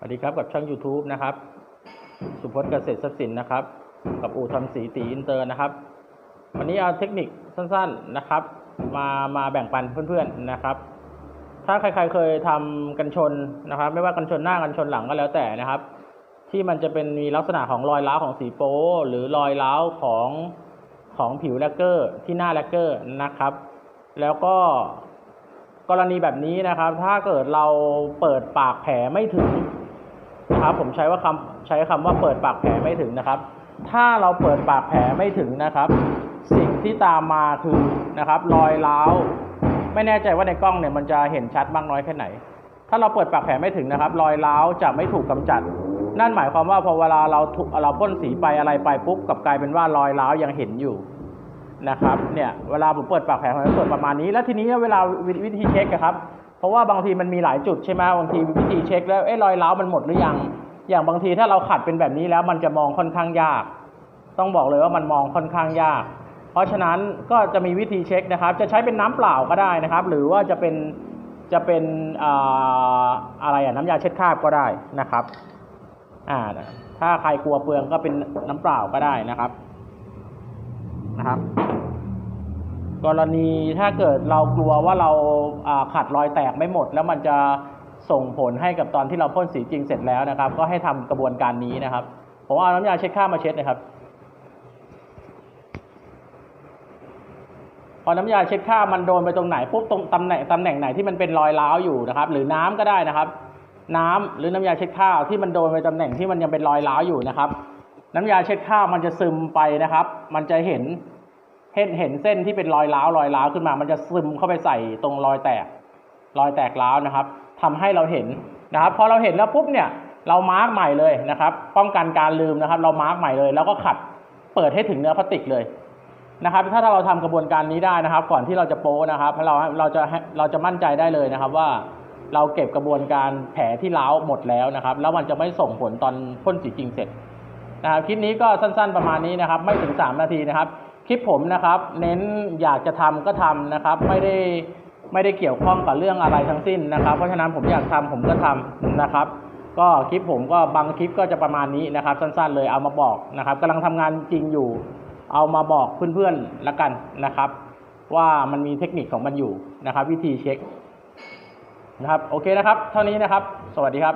สวัสดีครับกับช่อง YouTube นะครับ สุพจน์เกษตรทรัพย์สินนะครับ กับอู่ทำสีตีอินเตอร์นะครับ วันนี้เอาเทคนิคสั้นๆนะครับ มามาแบ่งปันเพื่อนๆนะครับ ถ้าใครๆเคยทำกันชนนะครับ ไม่ว่ากันชนหน้ากันชนหลังก็แล้วแต่นะครับ ที่มันจะเป็นมีลักษณะของรอยร้าวของสีโป๊หรือรอยร้าวของของผิวแลกเกอร์ที่หน้าแลกเกอร์นะครับ แล้วก็กรณีแบบนี้นะครับ ถ้าเกิดเราเปิดปากแผลไม่ถึง ครับผมใช้ว่าคำใช้คำว่าเปิดปากแผลไม่ถึงนะครับ ถ้าเราเปิดปากแผลไม่ถึงนะครับ สิ่งที่ตามมาคือนะครับรอยร้าวไม่แน่ใจว่าในกล้องเนี่ยมันจะเห็นชัดมากน้อยแค่ไหน ถ้าเราเปิดปากแผลไม่ถึงนะครับ รอยร้าวจะไม่ถูกกำจัด นั่นหมายความว่าพอเวลาเราถูเราพ่นสีไปอะไรไปปุ๊บกลับกลายเป็นว่ารอยร้าวยังเห็นอยู่นะครับเนี่ยเวลาผมเปิดปากแผลผมจะเปิดประมาณนี้ แล้วทีนี้เวลาวิธีเช็คครับ เพราะว่าบางทีมันมีหลายจุดใช่ไหมบางทีวิธีเช็คแล้วเอ้รอยร้าวมันหมดหรือยัง อย่างบางทีถ้าเราขัดเป็นแบบนี้แล้วมันจะมองค่อนข้างยาก ต้องบอกเลยว่ามันมองค่อนข้างยาก เพราะฉะนั้นก็จะมีวิธีเช็คนะครับ จะใช้เป็นน้ำเปล่าก็ได้นะครับ หรือว่าจะเป็นจะเป็นอ่าอะไรอะน้ำยาเช็ดคราบก็ได้นะครับอ่าถ้าใครกลัวเปลืองก็เป็นน้ำเปล่าก็ได้นะครับ กรณีถ้าเกิดเรากลัวว่าเราขัดรอยแตกไม่หมด แล้วมันจะส่งผลให้กับตอนที่เราพ่นสีจริงเสร็จแล้วนะครับ ก็ให้ทำกระบวนการนี้นะครับผมเอาน้ำยาเช็ดครามาเช็ดนะครับพอน้ำยาเช็ดครามันโดนไปตรงไหนปุ๊บตรงตำแหน่งตำแหน่งไหนที่มันเป็นรอยร้าวอยู่นะครับ หรือน้ำก็ได้นะครับ น้ำหรือน้ำยาเช็ดข้าวที่มันโดนไปตำแหน่งที่มันยังเป็นรอยร้าวอยู่นะครับ น้ำยาเช็ดข้าวมันจะซึมไปนะครับ มันจะเห็น เห็นเห็นเส้นที่เป็นรอยร้าวรอยร้าวขึ้นมา มันจะซึมเข้าไปใส่ตรงรอยแตก รอยแตกร้าวนะครับทำให้เราเห็นนะครับ พอเราเห็นแล้วปุ๊บเนี่ย เรามาร์กใหม่เลยนะครับ ป้องกันการลืมนะครับ เรามาร์กใหม่เลย แล้วก็ขัดเปิดให้ถึงเนื้อพลาสติกเลยนะครับ ถ้าเราทำกระบวนการนี้ได้นะครับ ก่อนที่เราจะโป้นะครับเราเราจะเราจะมั่นใจได้เลยนะครับว่าเราเก็บกระบวนการแผลที่ร้าวหมดแล้วนะครับ แล้วมันจะไม่ส่งผลตอนพ่นสีจริงเสร็จนะครับคลิปนี้ก็สั้นๆประมาณนี้นะครับ ไม่ถึง 3 นาทีนะครับ คลิปผมนะครับ เน้นอยากจะทำก็ทำนะครับ ไม่ได้ไม่ได้เกี่ยวข้องกับเรื่องอะไรทั้งสิ้นนะครับ เพราะฉะนั้นผมอยากทำผมก็ทำนะครับ ก็คลิปผมก็บางคลิปก็จะประมาณนี้นะครับ สั้นๆ เลยเอามาบอกนะครับกำลังทำงานจริงอยู่ เอามาบอกเพื่อนๆละกันนะครับ ว่ามันมีเทคนิคของมันอยู่นะครับ วิธีเช็คนะครับ โอเคนะครับ เท่านี้นะครับ สวัสดีครับ